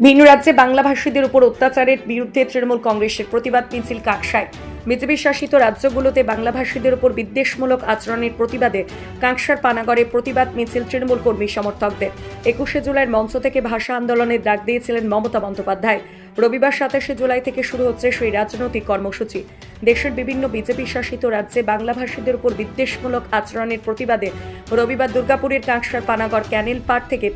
ভিন্ন রাজ্যে বাংলাভাষীদের উপর অত্যাচারের বিরুদ্ধে তৃণমূল কংগ্রেসের প্রতিবাদ মিছিল কাকসায়। বিজেপি শাসিত রাজ্যগুলোতে বাংলাভাষীদের উপর বিদ্বেষমূলক আচরণের প্রতিবাদে কাঁকসার পানাগড়ে প্রতিবাদ মিছিল তৃণমূল কর্মী সমর্থকদের। একুশে জুলাইয়ের মঞ্চ থেকে ভাষা আন্দোলনের ডাক দিয়েছিলেন মমতা বন্দ্যোপাধ্যায়। রবিবার সাতাশে জুলাই থেকে শুরু হচ্ছে সেই রাজনৈতিক কর্মসূচি। দেশের বিভিন্ন বিজেপি শাসিত রাজ্যে বাংলাভাষীদের উপর বিদ্বেষমূলক আচরণের প্রতিবাদে রবিবার দুর্গাপুরের কাঁকসার পানাগড় ক্যানেল পার্ক থেকে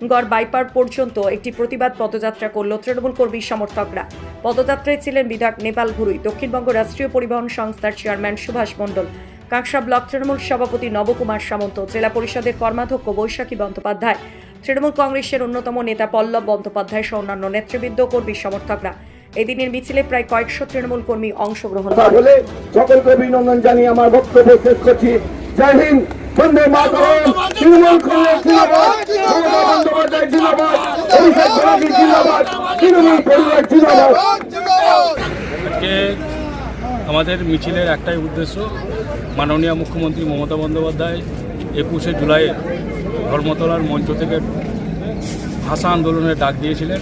পানাগড় বাইপার পর্যন্ত একটি প্রতিবাদ পদযাত্রা করল তৃণমূল কর্মী সমর্থকরা। পদযাত্রায় ছিলেন বিধায়ক নেপাল ঘুরুই দক্ষিণবঙ্গ রাষ্ট্রীয় পরিবহন সংস্থার চেয়ারম্যান সুভাষ মণ্ডল, কাঁকসা ব্লক তৃণমূল সভাপতি নবকুমার সামন্ত, জেলা পরিষদের কর্মাধ্যক্ষ বৈশাখী বন্দ্যোপাধ্যায়, তৃণমূল কংগ্রেসের অন্যতম নেতা পল্লব বন্দ্যোপাধ্যায় সহ অন্যান্য নেতৃবৃন্দ কর্মী সমর্থকরা। এদিনের মিছিলে প্রায় কয়েকশো তৃণমূল কর্মী অংশগ্রহণ সকলকে অভিনন্দন জানিয়ে আমার বক্তব্য শেষ করছি। জয় হিন্দ! বন্দে আমাদের মিছিলের একটাই উদ্দেশ্য, মাননীয় মুখ্যমন্ত্রী মমতা বন্দ্যোপাধ্যায় একুশে জুলাইয়ে ধর্মতলার মঞ্চ থেকে ভাষা আন্দোলনের ডাক দিয়েছিলেন।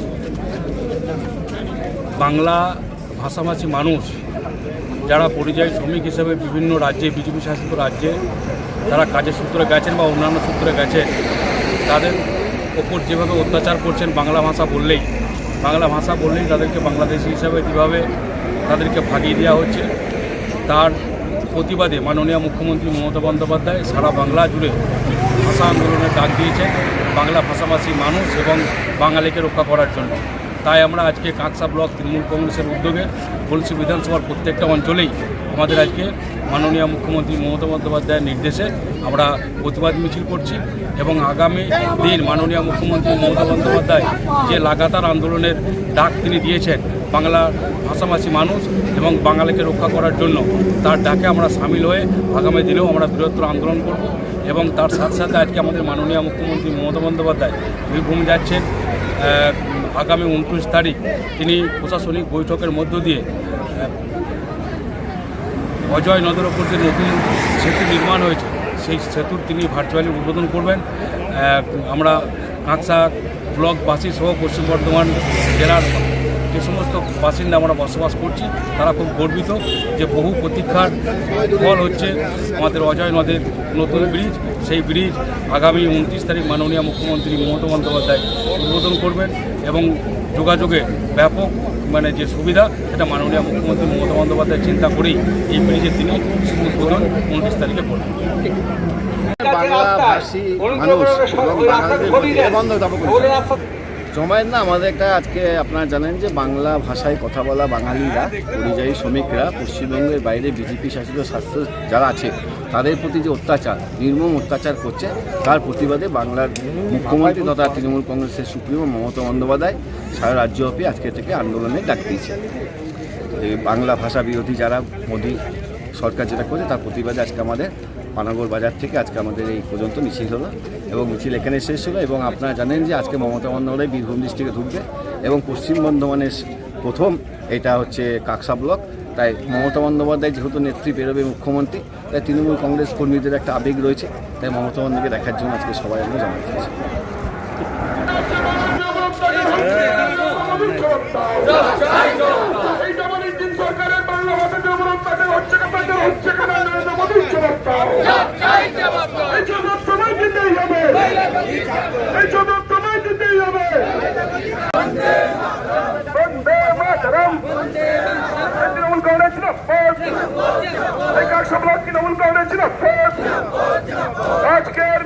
বাংলা ভাষাভাষী মানুষ, যারা পরিযায়ী শ্রমিক হিসেবে বিভিন্ন রাজ্যে, বিজেপি শাসিত রাজ্যে তারা কাজের সূত্রে গেছেন বা অন্যান্য সূত্রে গেছেন তাদের ওপর যেভাবে অত্যাচার করছেন বাংলা ভাষা বললেই, বাংলা ভাষা বললেই তাদেরকে বাংলাদেশি হিসাবে কীভাবে তাদেরকে ভাগিয়ে দেওয়া হচ্ছে, তার প্রতিবাদে মাননীয় মুখ্যমন্ত্রী মমতা বন্দ্যোপাধ্যায় সারা বাংলা জুড়ে ভাষা আন্দোলনের ডাক দিয়েছেন, বাংলা ভাষাভাষী মানুষ এবং বাঙালিকে রক্ষা করার জন্য। তাই আমরা আজকে কাঁকসা ব্লক তৃণমূল কংগ্রেসের উদ্যোগে বলছি বিধানসভার প্রত্যেকটা অঞ্চলেই আমাদের আজকে মাননীয় মুখ্যমন্ত্রী মমতা বন্দ্যোপাধ্যায়ের নির্দেশে আমরা প্রতিবাদ মিছিল করছি এবং আগামী দিন মাননীয় মুখ্যমন্ত্রী মমতা বন্দ্যোপাধ্যায় যে লাগাতার আন্দোলনের ডাক তিনি দিয়েছেন বাংলা ভাষাভাষী মানুষ এবং বাঙালিকে রক্ষা করার জন্য, তার ডাকে আমরা সামিল হয়ে আগামী দিনেও আমরা বৃহত্তর আন্দোলন করব এবং তার সাথে সাথে আজকে আমাদের মাননীয় মুখ্যমন্ত্রী মমতা বন্দ্যোপাধ্যায় বীরভূম যাচ্ছেন আগামী উনত্রিশ তারিখ তিনি প্রশাসনিক বৈঠকের মধ্য দিয়ে অজয় নদের ওপর যে নতুন সেতু নির্মাণ হয়েছে, সেই সেতুর তিনি ভার্চুয়ালি উদ্বোধন করবেন। আমরা কাঁকসা ব্লকবাসী সহ পশ্চিম বর্ধমান জেলার যে সমস্ত বাসিন্দা আমরা বসবাস করছি তারা খুব গর্বিত যে বহু প্রতীক্ষার ফল হচ্ছে আমাদের অজয় নদের নতুন ব্রিজ। সেই ব্রিজ আগামী উনত্রিশ তারিখ মাননীয় মুখ্যমন্ত্রী মমতা বন্দ্যোপাধ্যায় উদ্বোধন করবেন এবং যোগাযোগে ব্যাপক মানে যে সুবিধা সেটা মাননীয় মুখ্যমন্ত্রী মমতা বন্দ্যোপাধ্যায় চিন্তা করেই এই ব্রিজের তিনি উদ্বোধন উনত্রিশ তারিখে করবেন। বাংলা ভাষী মানুষ এবং বাঙালিদের বন্ধ দাবো জমায়েত না, আমাদের একটা আজকে আপনারা জানেন যে বাংলা ভাষায় কথা বলা বাঙালিরা, পরিযায়ী শ্রমিকরা, পশ্চিমবঙ্গের বাইরে বিজেপি শাসিত স্বাস্থ্য যারা আছে, তাদের প্রতি যে অত্যাচার, নির্মম অত্যাচার করছে, তার প্রতিবাদে বাংলার মুখ্যমন্ত্রী তথা তৃণমূল কংগ্রেসের সুপ্রিমো মমতা বন্দ্যোপাধ্যায় সারা রাজ্যব্যাপী আজকে থেকে আন্দোলনে ডাক দিয়েছে। বাংলা ভাষা বিরোধী যারা মোদী সরকার যেটা করছে, তার প্রতিবাদে আজকে আমাদের পানাগড় বাজার থেকে আজকে আমাদের এই পর্যন্ত মিছিল হলো এবং মিছিল এখানে শেষ হলো এবং আপনারা জানেন যে আজকে মমতা বন্দ্যোপাধ্যায় বীরভূম ডিস্ট্রিক্টে ঢুকবে এবং পশ্চিম বর্ধমানের প্রথম এটা হচ্ছে কাকসা ব্লক। তাই মমতা বন্দ্যোপাধ্যায় যেহেতু নেত্রী বেরোবে মুখ্যমন্ত্রী, তাই তৃণমূল কংগ্রেস কর্মীদের একটা আবেগ রয়েছে। তাই মমতা বন্দ্যোপাধ্যায়কে দেখার জন্য আজকে সবাই আমরা জানাতে দিয়েছি এই জামানের দিন সরকারের বাংলা ভাষাতে উপর অত্যাচার হচ্ছে অত্যাচার হচ্ছে কেন নরেন্দ্র মোদীর জবাব দাও এই জবাব তোমায় দিতেই হবে এই জবাব তোমায় দিতেই হবে বন্দে মাতরম এই তৃণমূল কংগ্রেস ছিল ফোর্স এই কাকসা ব্লক তৃণমূল কংগ্রেস ছিল ফোর্স আজকের